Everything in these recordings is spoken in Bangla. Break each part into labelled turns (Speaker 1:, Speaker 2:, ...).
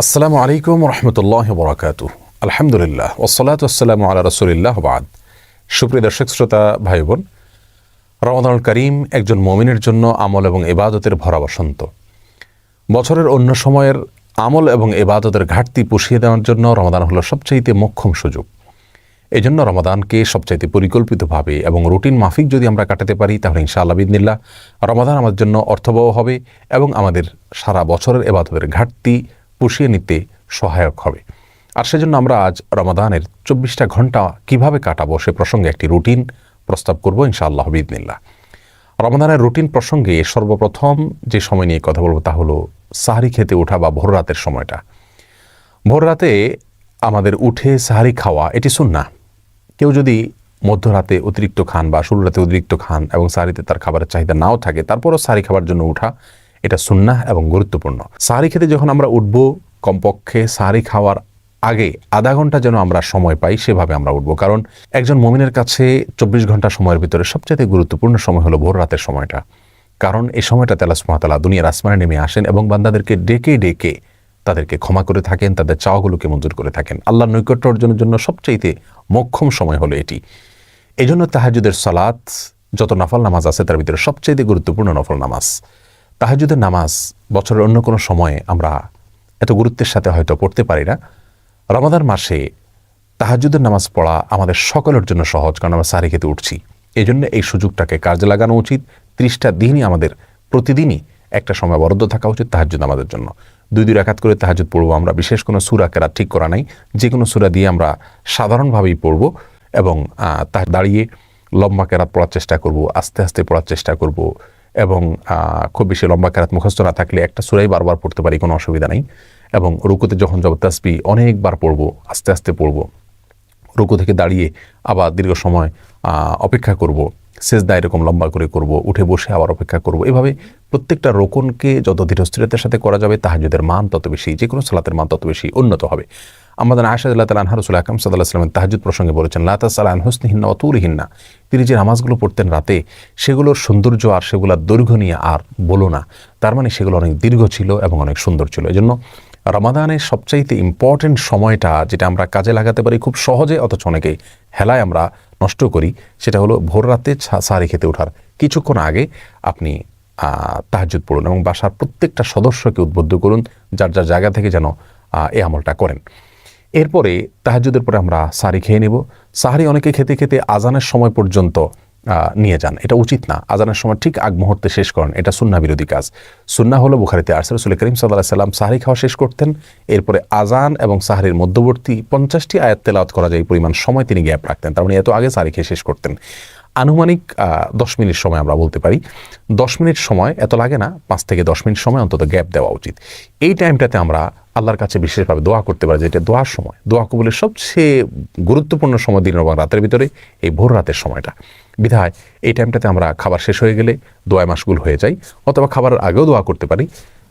Speaker 1: আসসালামু আলাইকুম রহমতুল্লাহ বরাকাত আলহামদুলিল্লাহ ওসলাত আসসালাম আলা রসুলিল্লাহ বাদ। সুপ্রিয় দর্শক, শ্রোতা ভাই বোন রমাদানুল করিম একজন মমিনের জন্য আমল এবং এবাদতের ভরা বসন্ত। বছরের অন্য সময়ের আমল এবং এবাদতের ঘাটতি পুষিয়ে দেওয়ার জন্য রমাদান হলো সবচাইতে মোক্ষম সুযোগ। এই জন্য রমাদানকে সবচাইতে পরিকল্পিতভাবে এবং রুটিন মাফিক যদি আমরা কাটাতে পারি, তাহলে ইনশাআল্লাহ বিদিনিল্লা রমাদান আমাদের জন্য অর্থবহ হবে এবং আমাদের সারা বছরের এবাদতের ঘাটতি পুষিয়ে নিতে সহায়ক হবে। আর সেজন্য আমরা আজ রমাদানের চব্বিশটা ঘণ্টা কীভাবে কাটাবো সে প্রসঙ্গে একটি রুটিন প্রস্তাব করব ইনশাআল্লাহ বিদিনিল্লা রমাদানের রুটিন প্রসঙ্গে সর্বপ্রথম যে সময় নিয়ে কথা বলব তা হলো সাহারি খেতে ওঠা বা ভোর রাতের সময়টা। ভোর রাতে আমাদের উঠে সাহারি খাওয়া এটি সুন্না কেউ যদি মধ্যরাতে অতিরিক্ত খান বা শুরু রাতে অতিরিক্ত খান এবং সাহারিতে তার খাবারের চাহিদা নাও থাকে, তারপরও সাহারি খাবার জন্য উঠা এটা সুন্না এবং গুরুত্বপূর্ণ। সাহারি খেতে যখন আমরা উঠব কমপক্ষে সাহারি খাওয়ার আগে আধা ঘণ্টা যেন আমরা সময় পাই, সেভাবে আমরা উঠব। কারণ একজন মমিনের কাছে চব্বিশ ঘণ্টা সময়ের ভিতরে সবচেয়ে গুরুত্বপূর্ণ সময় হলো ভোর রাতের সময়টা। কারণ এই সময়টা সুমাতালা দুনিয়ার আসমানে নেমে আসেন এবং বান্দাদেরকে ডেকে ডেকে তাদেরকে ক্ষমা করে থাকেন, তাদের চাওয়াগুলোকে মঞ্জুর করে থাকেন। আল্লাহর নৈকট্য অর্জনের জন্য সবচাইতে মক্ষম সময় হলো এটি। এই জন্য তাহাজুদের সালাত, যত নফল নামাজ আছে তার ভিতরে সবচাইতে গুরুত্বপূর্ণ নফল নামাজ। তাহাজুদের নামাজ বছরের অন্য কোনো সময়ে আমরা এত গুরুত্বের সাথে হয়তো পড়তে পারি না। রমাদান মাসে তাহাজুদের নামাজ পড়া আমাদের সকলের জন্য সহজ, কারণ আমরা সারি খেতে উঠছি। এই জন্য এই সুযোগটাকে কাজে লাগানো উচিত। ত্রিশটা দিনই আমাদের প্রতিদিনই একটা সময় বরাদ্দ থাকা উচিত তাহাজুদ আমাদের জন্য। দুই দুই রাকাত করে তাহাজুদ পড়ব আমরা, বিশেষ কোনো সুরা কেরা ঠিক করা নাই। যে কোনো সুরা দিয়ে আমরা সাধারণভাবেই পড়ব এবং তা দাঁড়িয়ে লম্বা কেরাত পড়ার চেষ্টা করব, আস্তে আস্তে পড়ার চেষ্টা করব। এবং খুব বেশি লম্বা কেরাত মুখস্থ না থাকলে একটা সুরাই বারবার পড়তে পারি, কোনো অসুবিধা নেই। এবং রুকুতে যখন যাব তাসবি অনেকবার পড়ব, আস্তে আস্তে পড়ব। রুকু থেকে দাঁড়িয়ে আবার দীর্ঘ সময় অপেক্ষা করব। সেজদা এরকম লম্বা করে করব, উঠে বসে আবার অপেক্ষা করব। এভাবে প্রত্যেকটা রোকনকে যত ধীরস্থিরতার সাথে করা যাবে তাহাজুদের মান তত বেশি যে কোনো সালাতের মান তত বেশি উন্নত হবে। আমাদের আশাদুল্লাহ তাল আনহারুল আকাম সাল্লাহ সাল্লামের তাহাজুদ প্রসঙ্গে বলেছেন লাতা সালাহ হুসনিহিন্না অতুরহিন্না তিনি যে নামাজগুলো পড়তেন রাতে, সেগুলোর সৌন্দর্য আর সেগুলোর দৈর্ঘ্য নিয়ে আর বলো না। তার মানে সেগুলো অনেক দীর্ঘ ছিল এবং অনেক সুন্দর ছিল। এজন্য রমাদানের সবচাইতে ইম্পর্টেন্ট সময়টা যেটা আমরা কাজে লাগাতে পারি খুব সহজে, অথচ অনেকেই হেলায় আমরা নষ্ট করি, সেটা হলো ভোর রাতে সারি খেতে ওঠার। কিছুক্ষণ আগে আপনি তাহাজুদ পড়ুন এবং বাসার প্রত্যেকটা সদস্যকে উদ্বুদ্ধ করুন, যার যার জায়গা থেকে যেন এ আমলটা করেন। এরপরে তাহাজুদের পরে আমরা সারি খেয়ে নেব। সাহারি অনেকে খেতে খেতে আজানের সময় পর্যন্ত নিয়ে যান। এটা উচিত না। আজানের সময় ঠিক আগ মুহূর্তে শেষ করেন। এটা সুন্না বিরোধী কাজ। সুন্না হলো বুখারিতে আর রসুল করিম সাল্লাহ সাল্লাম সাহারি খাওয়া শেষ করতেন। এরপরে আজান এবং সাহারির মধ্যবর্তী পঞ্চাশটি আয়াত তেলাওয়াত করা যায়। পরিমাণ সময় তিনি গ্যাপ রাখতেন। তার মানে এত আগে সাহারি খেয়ে শেষ করতেন। আনুমানিক দশ মিনিট সময় আমরা বলতে পারি। দশ মিনিট সময় এত লাগে না, পাঁচ থেকে দশ মিনিট সময় অন্তত গ্যাপ দেওয়া উচিত। এই টাইমটাতে আমরা আল্লাহর কাছে বিশেষভাবে দোয়া করতে পারি যেটা দোয়ার সময়। দোয়া কবুলের সবচেয়ে গুরুত্বপূর্ণ সময় দিন এবং রাতের ভিতরে এই ভোর রাতের সময়টা। বিধায় এই টাইমটাতে আমরা খাবার শেষ হয়ে গেলে দোয়া মাসগুল হয়ে যাই অথবা খাবারের আগেও দোয়া করতে পারি।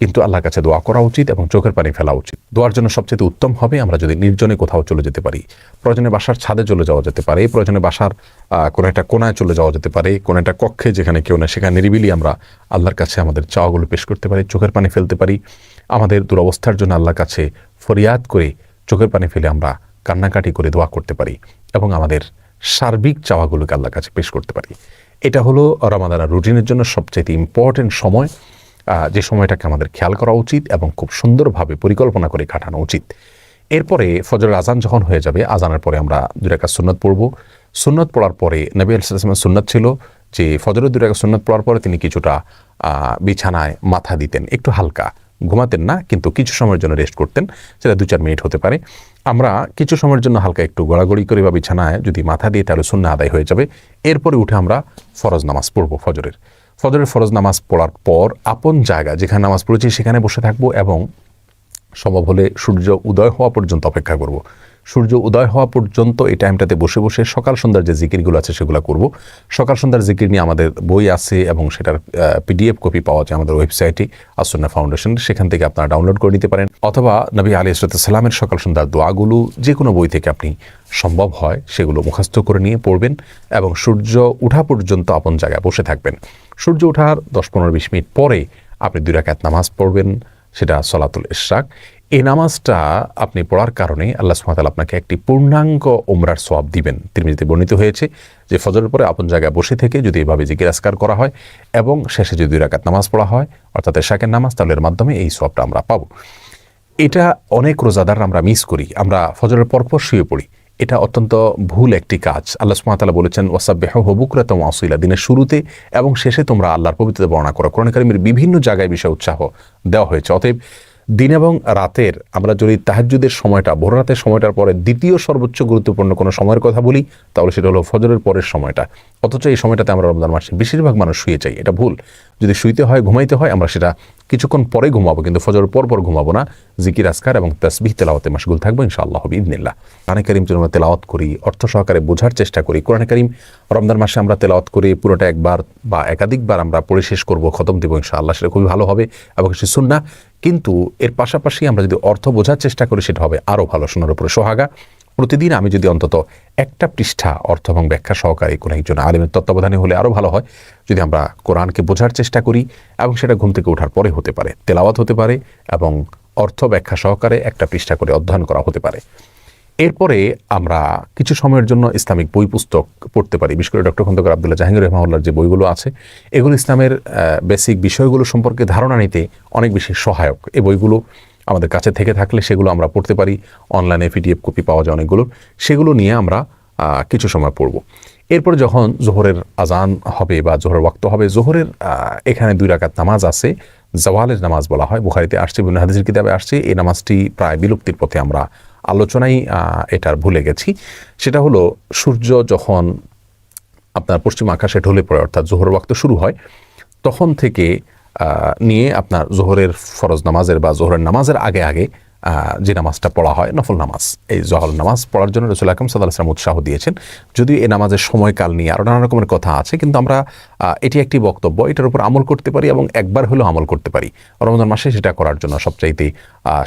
Speaker 1: কিন্তু আল্লাহর কাছে দোয়া করা উচিত এবং চোখের পানি ফেলা উচিত। দোয়ার জন্য সবচেয়ে উত্তম হবে আমরা যদি নির্জনে কোথাও চলে যেতে পারি। প্রয়োজনে বাসার ছাদে চলে যাওয়া যেতে পারে, প্রয়োজনে বাসার কোনো একটা কোনায় চলে যাওয়া যেতে পারে, কোনো একটা কক্ষে যেখানে কেউ না সেখানে নিরিবিলি আমরা আল্লাহর কাছে আমাদের চাওয়াগুলো পেশ করতে পারি, চোখের পানি ফেলতে পারি। আমাদের দুরবস্থার জন্য আল্লাহর কাছে ফরিয়াদ করে চোখের পানি ফেলে আমরা কান্নাকাটি করে দোয়া করতে পারি এবং আমাদের সার্বিক চাওয়াগুলোকে আল্লাহর কাছে পেশ করতে পারি। এটা হলো রমাদানা রুটিনের জন্য সবচেয়ে ইম্পর্টেন্ট সময়। যে সময়টাকে আমাদের খেয়াল করা উচিত এবং খুব সুন্দরভাবে পরিকল্পনা করে কাটানো উচিত। এরপরে ফজরের আজান যখন হয়ে যাবে, আজানের পরে আমরা রেখা সুন্নত পড়ব। সুন্নত পড়ার পরে নবী আলাইসলামের সুন্নত ছিল যে ফজরের রেখা সুন্নত পড়ার পরে তিনি কিছুটা বিছানায় মাথা দিতেন, একটু হালকা। ঘুমাতেন না, কিন্তু কিছু সময়ের জন্য রেস্ট করতেন, সেটা দু চার মিনিট হতে পারে। আমরা কিছু সময়ের জন্য হালকা একটু গড়াগড়ি করে বা বিছানায় যদি মাথা দিয়ে তাহলে শূন্য আদায় হয়ে যাবে। এরপরে উঠে আমরা ফরজ নামাজ পড়ব ফজরের। ফজরের ফরজ নামাজ পড়ার পর আপন জায়গা যেখানে নামাজ পড়েছি সেখানে বসে থাকব এবং সম্ভব হলে সূর্য উদয় হওয়া পর্যন্ত অপেক্ষা করব। সূর্য উদয় হওয়া পর্যন্ত এই টাইমটাতে বসে বসে সকাল সন্ধ্যার যে জিকিরগুলো আছে সেগুলো করব। সকাল সন্ধ্যার জিকির নিয়ে আমাদের বই আছে এবং সেটার পিডিএফ কপি পাওয়া যায় আমাদের ওয়েবসাইটে আসন্না ফাউন্ডেশন সেখান থেকে আপনারা ডাউনলোড করে নিতে পারেন। অথবা নবী আলী সালামের সকাল সন্ধ্যার দোয়াগুলো যে কোনো বই থেকে আপনি সম্ভব হয় সেগুলো মুখস্থ করে নিয়ে পড়বেন এবং সূর্য উঠা পর্যন্ত আপন জায়গায় বসে থাকবেন। সূর্য ওঠার দশ পনেরো বিশ মিনিট পরে আপনি দুই রাকাত নামাজ পড়বেন, সেটা সলাতুল ইশরাক। এই নামাজটা আপনি পড়ার কারণে আল্লাহ সুমাতাল আপনাকে একটি পূর্ণাঙ্গ ওমরার সোয়াব দিবেন। তিরমিজিতে বর্ণিত হয়েছে যে ফজরের পরে আপন জায়গায় বসে থেকে যদি এভাবে জিকির আসকার করা হয় এবং শেষে যদি রাকাত নামাজ পড়া হয়, অর্থাৎ শাকের নামাজ, তাহলে এর মাধ্যমে এই সোয়াবটা আমরা পাবো। এটা অনেক রোজাদার আমরা মিস করি। আমরা ফজরের পরপর শুয়ে পড়ি। এটা অত্যন্ত ভুল একটি কাজ। আল্লাহ সুমাতালা বলেছেন ওয়াসাবেহ হবুকরাতম আসইলা দিনের শুরুতে এবং শেষে তোমরা আল্লাহর পবিত্রতা বর্ণনা করো। কোরআন কারিমের বিভিন্ন জায়গায় বিষয়ে উৎসাহ দেওয়া হয়েছে। অতএব দিন এবং রাতের আমরা যদি তাহাজুদের সময়টা ভোর রাতের সময়টার পরে দ্বিতীয় সর্বোচ্চ গুরুত্বপূর্ণ কোনো সময়ের কথা বলি, তাহলে সেটা হলো ফজরের পরের সময়টা। অথচ এই সময়টাতে আমরা রমজান মাসে বেশিরভাগ মানুষ শুয়ে চাই এটা ভুল। যদি শুইতে হয়, ঘুমাইতে হয়, আমরা সেটা কিছুক্ষণ পরে ঘুমাবো, কিন্তু ফজর পর পর ঘুমাবো না। জিকির আসকার এবং তসবিহ তেলাওয়াতে মাসগুল থাকব ইনশাআল্লাহ হবে ইদনিল্লাহ কোরআন করিম যদি আমরা তেলাওয়াত করি, অর্থ সহকারে বোঝার চেষ্টা করি। কোরআন করিম রমজান মাসে আমরা তেলাওয়াত করে, পুরোটা একবার বা একাধিকবার আমরা পড়ে শেষ করব, খতম দেবো ইনশাআল্লাহ, সেটা খুবই ভালো হবে এবং সে শুননা কিন্তু এর পাশাপাশি আমরা যদি অর্থ বোঝার চেষ্টা করি, সেটা হবে আরও ভালো। শোনার উপরে সোহাগা। প্রতিদিন আমি যদি অন্তত একটা পৃষ্ঠা অর্থ এবং ব্যাখ্যা সহকারে কোনো একজন আলিমের তত্ত্বাবধানে হলে আরও ভালো হয়। যদি আমরা কোরআনকে বোঝার চেষ্টা করি এবং সেটা ঘুম থেকে ওঠার পরে হতে পারে, তেলাওয়াত হতে পারে এবং অর্থ ব্যাখ্যা সহকারে একটা পৃষ্ঠা করে অধ্যয়ন করা হতে পারে। এরপরে আমরা কিছু সময়ের জন্য ইসলামিক বই পুস্তক পড়তে পারি। বিশেষ করে ডক্টর খন্দকার আবদুল্লাহ জাহাঙ্গীর রহমাউল্লার যে বইগুলো আছে, এগুলো ইসলামের বেসিক বিষয়গুলো সম্পর্কে ধারণা নিতে অনেক বেশি সহায়ক। এই বইগুলো আমাদের কাছে থেকে থাকলে সেগুলো আমরা পড়তে পারি। অনলাইনে পিডিএফ কপি পাওয়া যায় অনেকগুলো। সেগুলো নিয়ে আমরা কিছু সময় পড়ব। এরপর যখন জোহরের আজান হবে বা জোহরের ওয়াক্ত হবে, জোহরের এখানে দুই রাকাত নামাজ আছে। জওয়ালের নামাজ বলা হয়। বুখারিতে আসছে বিভিন্ন হাদিসের কিতাবে আসছে। এই নামাজটি প্রায় বিলুপ্তির পথে আমরা আলোচনাই এটার ভুলে গেছি। সেটা হলো, সূর্য যখন আপনার পশ্চিম আকাশে ঢলে পড়ে, অর্থাৎ জোহর ওয়াক্ত শুরু হয়, তখন থেকে নিয়ে আপনার জোহরের ফরজ নামাজের বা জোহরের নামাজের আগে আগে যে নামাজটা পড়া হয়, নফল নামাজ। এই জহর নামাজ পড়ার জন্য রসুল আকরম সাদা আসলাম উৎসাহ দিয়েছেন। যদিও এই নামাজের সময়কাল নিয়ে আরও নানা রকমের কথা আছে, কিন্তু আমরা এটি একটি বক্তব্য। এটার উপর আমল করতে পারি এবং একবার হলেও আমল করতে পারি। রমজান মাসে সেটা করার জন্য সবচাইতে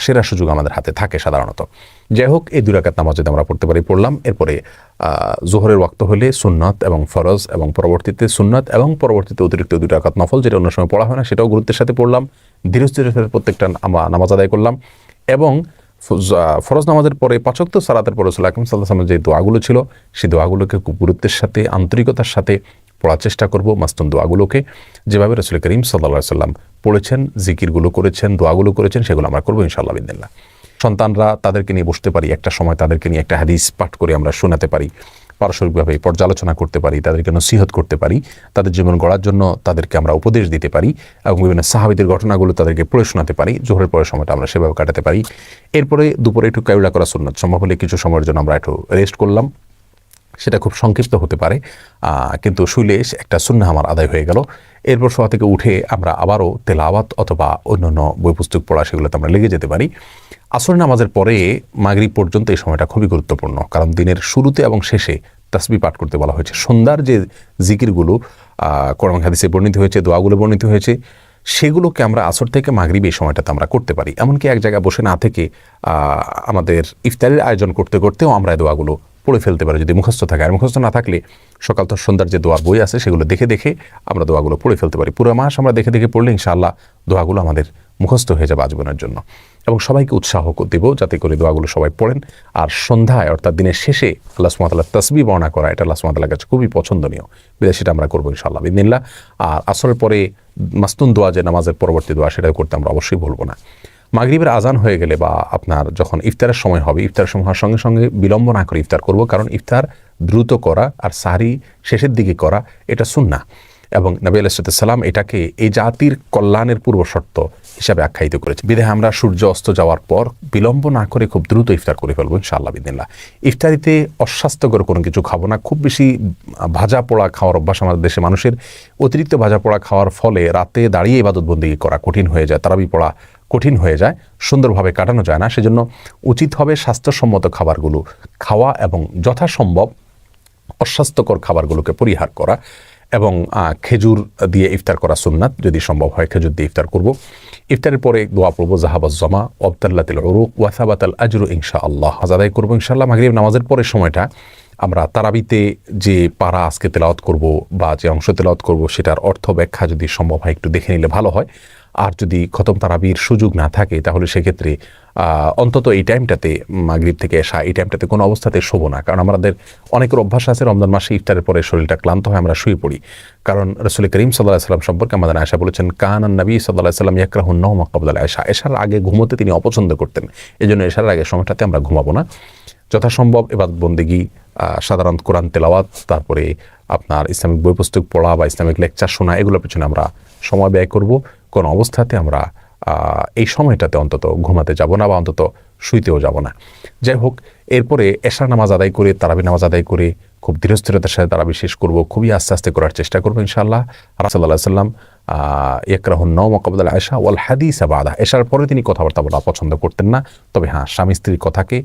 Speaker 1: সেরা সুযোগ আমাদের হাতে থাকে সাধারণত। যাই হোক, এই দুরাকাত নামাজ যদি আমরা পড়তে পারি, পড়লাম। এরপরে জোহরের ওয়াক্ত হলে সুন্নত এবং ফরজ এবং পরবর্তীতে সুন্নত এবং পরবর্তীতে অতিরিক্ত দুই রাকাত নফল, যেটা অন্য সময় পড়া হয় না, সেটাও গুরুত্বের সাথে পড়লাম। ধীরে ধীরে প্রত্যেকটা নামাজ আদায় করলাম। এবং ফরজ নামাজের পরে, পাচক্ত সালাতের পরে সাল্লাহ যে দোয়াগুলো ছিল, সেই দোয়াগুলোকে খুব গুরুত্বের সাথে, আন্তরিকতার সাথে পড়ার চেষ্টা করব। মাস্তুন দোয়াগুলোকে যেভাবে রসুল করিম সাল্লা সাল্লাম পড়েছেন, জিকিরগুলো করেছেন, দোয়াগুলো করেছেন, সেগুলো আমরা করব ইনশাআল্লাহ বিদিল্লা সন্তানরা তাদেরকে নিয়ে বসতে পারি, একটা সময় তাদেরকে নিয়ে একটা হাদিস পাঠ করে আমরা শোনাতে পারি। পারস্পরিকভাবে পর্যালোচনা করতে পারি, তাদেরকে নসিহত করতে পারি, তাদের জীবন গড়ার জন্য তাদেরকে আমরা উপদেশ দিতে পারি এবং বিভিন্ন সাহাবিদের ঘটনাগুলো তাদেরকে পড়ে শোনাতে পারি। জোহরের পরের সময়টা আমরা সেভাবে কাটাতে পারি। এরপরে দুপুরে একটু কায়ুলা করা সুন্নত, সম্ভব হলে কিছু সময়ের জন্য আমরা একটু রেস্ট করলাম। সেটা খুব সংক্ষিপ্ত হতে পারে কিন্তু শুইলে একটা সুন্না আমার আদায় হয়ে গেল। এরপর সভা থেকে উঠে আমরা আবারও তেলাওয়াত অথবা অন্যান্য বই পুস্তক পড়া, সেগুলোতে আমরা লেগে যেতে পারি। আসর নামাজের পরে মাগরিব পর্যন্ত এই সময়টা খুবই গুরুত্বপূর্ণ, কারণ দিনের শুরুতে এবং শেষে তাসবি পাঠ করতে বলা হয়েছে। সন্ধ্যার যে জিকিরগুলো কোরআন হাদিসে বর্ণিত হয়েছে, দোয়াগুলো বর্ণিত হয়েছে, সেগুলোকে আমরা আসর থেকে মাগরিব এই সময়টাতে আমরা করতে পারি। এমনকি এক জায়গায় বসে না থেকে আমাদের ইফতারের আয়োজন করতে করতেও আমরা দোয়াগুলো পড়ে ফেলতে পারে যদি মুখস্থ থাকে। আর মুখস্থ না থাকলে সকাল তো সন্ধ্যার যে দোয়ার বই আছে সেগুলো দেখে দেখে আমরা দোয়াগুলো পড়ে ফেলতে পারি। পুরো মাস আমরা দেখে দেখে পড়লে ইনশাআল্লাহ দোয়াগুলো আমাদের মুখস্থ হয়ে যাবে আজীবনের জন্য। এবং সবাইকে উৎসাহ দেব যাতে করে দোয়াগুলো সবাই পড়েন। আর সন্ধ্যায় অর্থাৎ দিনের শেষে আল্লাহ সুমাতাল্লাহ তসবি বর্ণনা করা, এটা আল্লাহ সুমাতাল্লাহ কাছে খুবই পছন্দনীয়। বিদায় সেটা আমরা করব ইনশাআল্লাহ বিদিনিল্লা আর আসরের পরে মাস্তুন দোয়া যে নামাজের পরবর্তী দোয়া সেটা করতে আমরা অবশ্যই বলব না। মাগরীবের আজান হয়ে গেলে বা আপনার যখন ইফতারের সময় হবে, ইফতার সময় হওয়ার সঙ্গে সঙ্গে বিলম্ব না করে ইফতার করব, কারণ ইফতার দ্রুত করা আর সারি শেষের দিকে করা, এটা সুন্না এবং নবী আলাইসালাম এটাকে এই জাতির কল্যাণের পূর্ব শর্ত হিসাবে আখ্যায়িত করেছে। বিদেহে আমরা সূর্য অস্ত যাওয়ার পর বিলম্ব না করে খুব দ্রুত ইফতার করে ফেলব, ইনশাআল্লাহ বিদিল্লা ইফতারিতে অস্বাস্থ্যকর কোনো কিছু খাব না, খুব বেশি ভাজা পোড়া খাওয়ার অভ্যাস আমাদের দেশে মানুষের অতিরিক্ত ভাজা পোড়া খাওয়ার ফলে রাতে দাঁড়িয়ে ইবাদতবন্দি করা কঠিন হয়ে যায়, তারাবি পড়া কঠিন হয়ে যায়, সুন্দরভাবে কাটানো যায় না। সেজন্য উচিত হবে স্বাস্থ্যসম্মত খাবারগুলো খাওয়া এবং যথাসম্ভব অস্বাস্থ্যকর খাবারগুলোকে পরিহার করা এবং খেজুর দিয়ে ইফতার করা সুন্নাত যদি সম্ভব হয়, খেজুর দিয়ে ইফতার করব। ইফতারের পরে দোয়া পড়ব জাহাবাজ জমা অবতাল্লাতিল ওরুক ওয়াসাবাতাল আজরু ইনশা আল্লাহ আদায় করব ইনশাআল্লাহ। মাগরিব নামাজের পরের সময়টা আমরা তারাবিতে যে পারা আজকে তেলাওয়াত করব বা যে অংশ তেলাওয়াত করব সেটার অর্থ ব্যাখ্যা যদি সম্ভব হয়, একটু দেখে নিলে ভালো হয়। আর যদি খতম তারাবির সুযোগ না থাকে, তাহলে সেক্ষেত্রে অন্তত এই টাইমটাতে মাগরিব থেকে আসা এই টাইমটাতে কোনো অবস্থাতে শোবো না। কারণ আমাদের অনেকের অভ্যাস আছে, রমজান মাসে ইফতারের পরে শরীরটা ক্লান্ত হয়, আমরা শুয়ে পড়ি। কারণ রসুল করিম সাল্লাহ সাল্লাম সম্পর্কে আমাদের আয়সা বলেছেন, কান নবী সাল্লাহ সাল্লাম ইয়াকরাহুন নৌ মকবুল আয়সা এশার আগে ঘুমোতে তিনি অপছন্দ করতেন। এই জন্য এশার আগে সময়টাতে আমরা ঘুমাবো না। যথাসম্ভব এবার বন্দেগি সাধারণ কোরআন তেলাওয়াত, তারপরে আপনার ইসলামিক বই পুস্তক পড়া বা ইসলামিক লেকচার শোনা, এগুলোর পেছনে আমরা সময় ব্যয় করব। কোন অবস্থাতে আমরা এই সময়টাতে অন্তত ঘুমাতে যাব না বা অন্তত শুইতেও যাব না। যাই হোক, এরপরে এশার নামাজ আদায় করে তারাবি নামাজ আদায় করে খুব ধীরস্থিরতার সাথে তারাবি শেষ করব, খুবই আস্তে আস্তে করার চেষ্টা করব ইনশাআল্লাহ। রাসাল্লাহ সাল্লাম ইয়াকরাহুন নৌ মকবুল আয়সা ওয়াল হাদিস আবাদা এশার পরে তিনি কথাবার্তা বলা পছন্দ করতেন না। তবে হ্যাঁ স্বামী স্ত্রীর কথাকে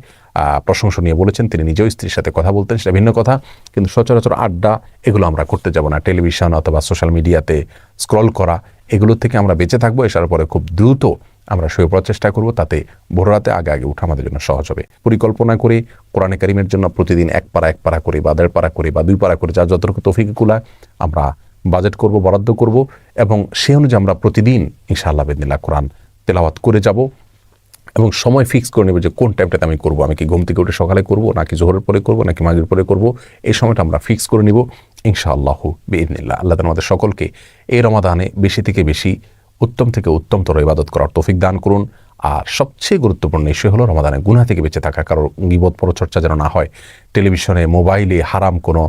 Speaker 1: প্রশংসনীয় বলেছেন। তিনি নিজেও স্ত্রীর সাথে কথা বলতেন, সেটা ভিন্ন কথা। কিন্তু সচরাচর আড্ডা, এগুলো আমরা করতে যাব না। টেলিভিশন অথবা সোশ্যাল মিডিয়াতে স্ক্রল করা, এগুলো থেকে আমরা বেঁচে থাকব। এসার পরে খুব দ্রুত আমরা শুয়ে পড়ার চেষ্টা করব, তাতে ভোররাতে আগে আগে উঠা আমাদের জন্য সহজ হবে। পরিকল্পনা করে, কোরআনে কারিমের জন্য প্রতিদিন এক পারা এক পারা করে, বা দেড় পারা করে, বা দুই পারা করে যা যতটুকু তফিকুলা আমরা বাজেট করব, বরাদ্দ করব, এবং সে অনুযায়ী আমরা প্রতিদিন ইনশাআল্লাহ বেদিল্লা কোরআন তেলাওয়াত করে যাব, এবং সময় ফিক্স করে নেবে যে কোন টাইমটাতে আমি করব, আমি কি ঘুম থেকে উঠে সকালে করব, নাকি জোহরের পরে করব, নাকি মাগের পরে করব, এই সময়টা আমরা ফিক্স করে নিব, ইনশাআল্লাহ বেদিনিল্লা আল্লাহ আমাদের সকলকে এই রমাদানে বেশি থেকে বেশি উত্তম থেকে উত্তমতর ইবাদত করার তৌফিক দান করুন। আর সবচেয়ে গুরুত্বপূর্ণ ইস্যু হলো রমাদানে গুনা থেকে বেঁচে থাকা কারোর গিবত পরচর্চা যেন না হয়, টেলিভিশনে, মোবাইলে হারাম কোনো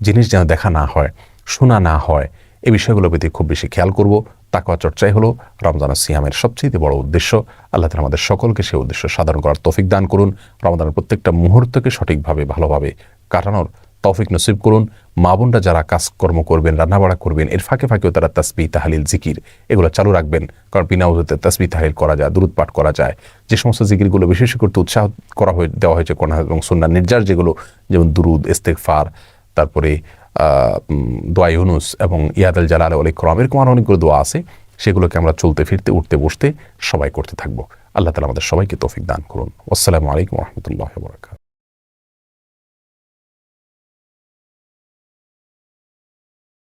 Speaker 1: জিনিস যেন দেখা না হয়, শোনা না হয় এই বিষয়গুলোর প্রতি খুব বেশি খেয়াল করব। তাকওয়া চর্চাই হলো রমজান সিয়ামের সবচেয়ে বড় উদ্দেশ্য। আল্লাহ তালা আমাদের সকলকে সেই উদ্দেশ্য সাধন করার তৌফিক দান করুন। রমজানের প্রত্যেকটা মুহূর্তকে সঠিকভাবে, ভালোভাবে কাটানোর তৌফিক নসিব করুন। মা বোনরা যারা কাজকর্ম করবেন রান্নাবাড়া করবেন এর ফাঁকে ফাঁকেও তারা তাসবি তাহালিল জিকির এগুলো চালু রাখবেন। কারণ বিনা উজুতে তাসবি তাহালিল করা যায় দূরত পাঠ করা যায়। যে সমস্ত জিকিরগুলো বিশেষ করতে উৎসাহ করা হয়ে দেওয়া হয়েছে কোরআন এবং সুন্নাহ নির্যাস যেগুলো যেমন দুরুদ ইস্তেকফার তারপরে আহ, উম, দোয়া ইউনুস এবং ইয়াদ আল জালাল আল ইকরাম এরকম আরও অনেকগুলো দোয়া আছে। সেগুলোকে আমরা চলতে ফিরতে উঠতে বসতে সবাই করতে থাকব। আল্লাহ তালা আমাদের সবাইকে তৌফিক দান করুন। আসসালামু আলাইকুম রহমতুল্লাহ বরাকাত